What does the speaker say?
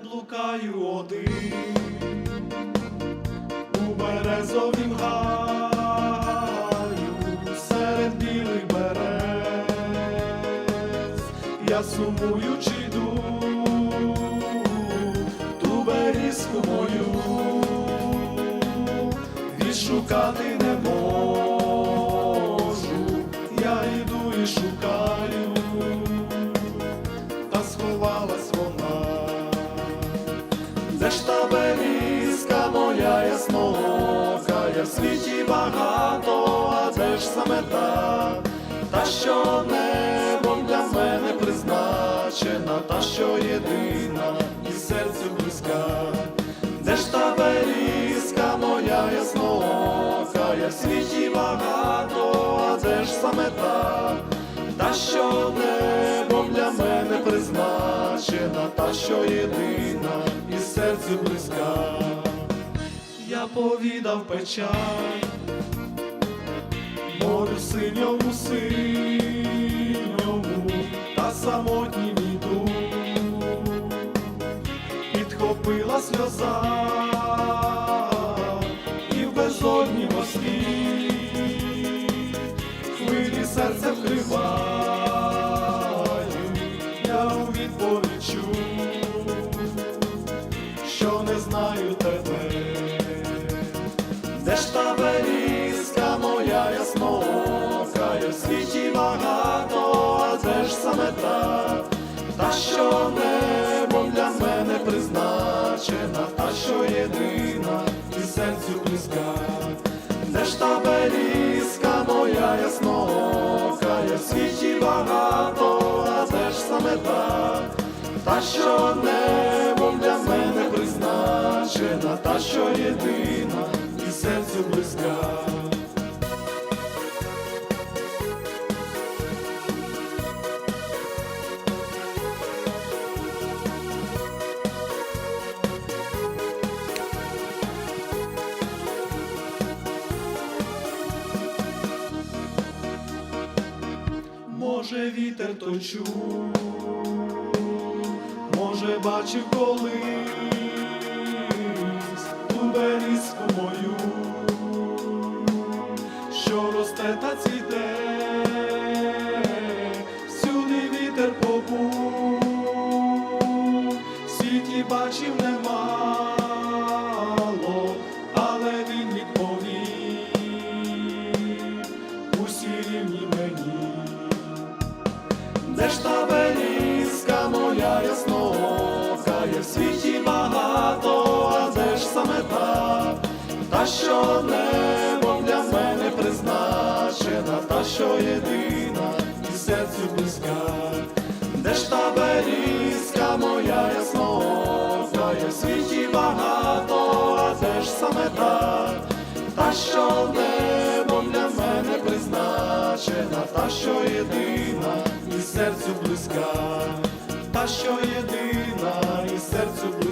блукаю один у березовім гаю серед білих берез, я сумуючи йду ту берізку мою, відшукати не можу, Де ж та берізка моя яснока, я в світі багато, а де ж саме та, та що небом для мене призначена, та що єдина і серцю близька, де ж та берізка моя яснока, я в світі багато, а де ж саме та, та що небом для мене призначена, та що єдина серцю близька, я повідав печаль, морю синьому синьому, та самотнім іду, підхопила сльоза і в безодні мості хвилі серце вкриваю, я у відповідь чую, я в світі багато, а де ж саме та, та що небом для мене призначена, та що єдина і серцю близька. Де ж та берізка моя яснока, я в світі багато, а де ж саме та, та що небом для мене призначена, та що єдина і серцю близька. Може вітер то чув, може бачив колись у берізку Де ж та берізка моя яснока, є в світі багато, а де ж саме та, та що небом для мене призначена, та що єдина і серцю близька, де ж та берізка моя яснока, є в світі багато, а де ж саме та, та що небом для мене призначена, та що єдина серцю близька, та що єдина, і серцю близька.